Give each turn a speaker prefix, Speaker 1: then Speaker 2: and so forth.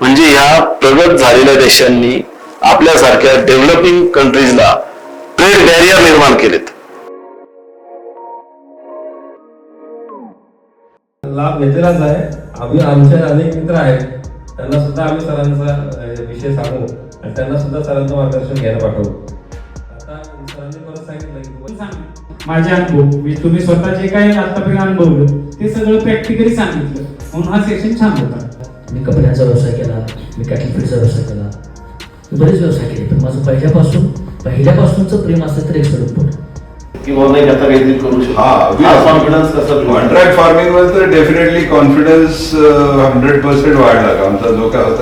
Speaker 1: म्हणजे ह्या प्रगत झालेल्या देशांनी आपल्यासारख्या डेव्हलपिंग कंट्रीजला ट्रेड बॅरियर निर्माण केलेत.
Speaker 2: लाभ घेतलेलाच आहे. आम्ही आमचे अनेक मित्र आहेत. त्यांना सुद्धा आम्ही सरांचा विषय सांगू. आणि त्यांना सुद्धा सरांचं मार्गदर्शन घ्यायला पाठवू. सरांनी परत सांगितलं की तुम्ही
Speaker 3: सांग. माझे अनुभव. मी तुम्ही स्वतः जे काही आतापर्यंत अनुभवलं ते सगळं प्रॅक्टिकली सांगितलं. म्हणून हा सेशन छान होता.
Speaker 4: मी कपड्यांचा व्यवसाय केला मी कॅटल फीडचा व्यवसाय केला. मी बरेच व्यवसाय केले पण माझं पहिल्यापासून पहिल्यापासूनचं प्रेम असलं तर एक स्वरूप
Speaker 1: किंवा नाही आता काहीतरी करू
Speaker 5: हा,
Speaker 1: शकतो कॉन्फिडन्स कसा
Speaker 5: कॉन्ट्रॅक्ट फार्मिंग वर तर डेफिनेटली कॉन्फिडन्स हंड्रेड पर्सेंट वाढला आमचा जो काय त्याच्यात